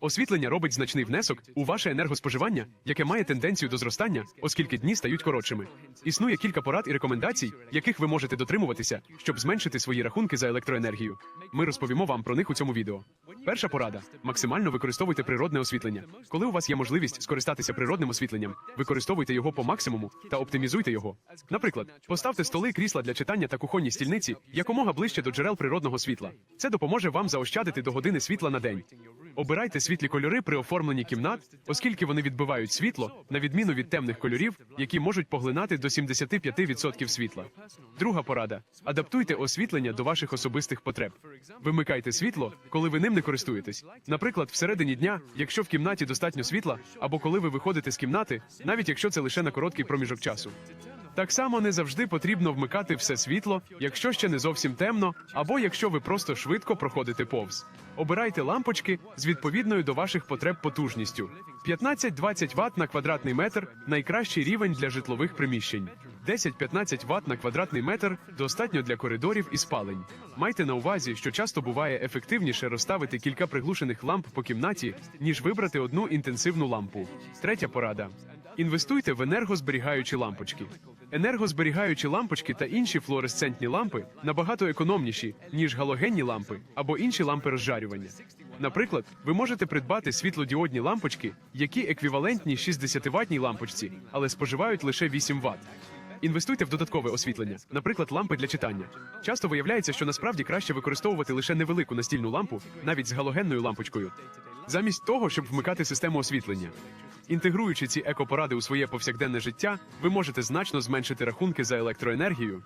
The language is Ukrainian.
Освітлення робить значний внесок у ваше енергоспоживання, яке має тенденцію до зростання, оскільки дні стають коротшими. Існує кілька порад і рекомендацій, яких ви можете дотримуватися, щоб зменшити свої рахунки за електроенергію. Ми розповімо вам про них у цьому відео. Перша порада: максимально використовуйте природне освітлення. Коли у вас є можливість скористатися природним освітленням, використовуйте його по максимуму та оптимізуйте його. Наприклад, поставте столи, крісла для читання та кухонні стільниці якомога ближче до джерел природного світла. Це допоможе вам заощадити до години світла на день. Обирайте світлі кольори при оформленні кімнат, оскільки вони відбивають світло, на відміну від темних кольорів, які можуть поглинати до 75% світла. Друга порада: адаптуйте освітлення до ваших особистих потреб. Вимикайте світло, коли ви ним не користуєтесь. Наприклад, всередині дня, якщо в кімнаті достатньо світла, або коли ви виходите з кімнати, навіть якщо це лише на короткий проміжок часу. Так само не завжди потрібно вмикати все світло, якщо ще не зовсім темно, або якщо ви просто швидко проходите повз. Обирайте лампочки з відповідною до ваших потреб потужністю. 15-20 Вт на квадратний метр найкращий рівень для житлових приміщень. 10-15 Вт на квадратний метр достатньо для коридорів і спалень. Майте на увазі, що часто буває ефективніше розставити кілька приглушених ламп по кімнаті, ніж вибрати одну інтенсивну лампу. Третя порада. Інвестуйте в енергозберігаючі лампочки. Енергозберігаючі лампочки та інші флуоресцентні лампи набагато економніші, ніж галогенні лампи або інші лампи розжарювання. Наприклад, ви можете придбати світлодіодні лампочки, які еквівалентні 60-ваттній лампочці, але споживають лише 8 Вт. Інвестуйте в додаткове освітлення, наприклад, лампи для читання. Часто виявляється, що насправді краще використовувати лише невелику настільну лампу, навіть з галогенною лампочкою, замість того, щоб вмикати систему освітлення. Інтегруючи ці екопоради у своє повсякденне життя, ви можете значно зменшити рахунки за електроенергію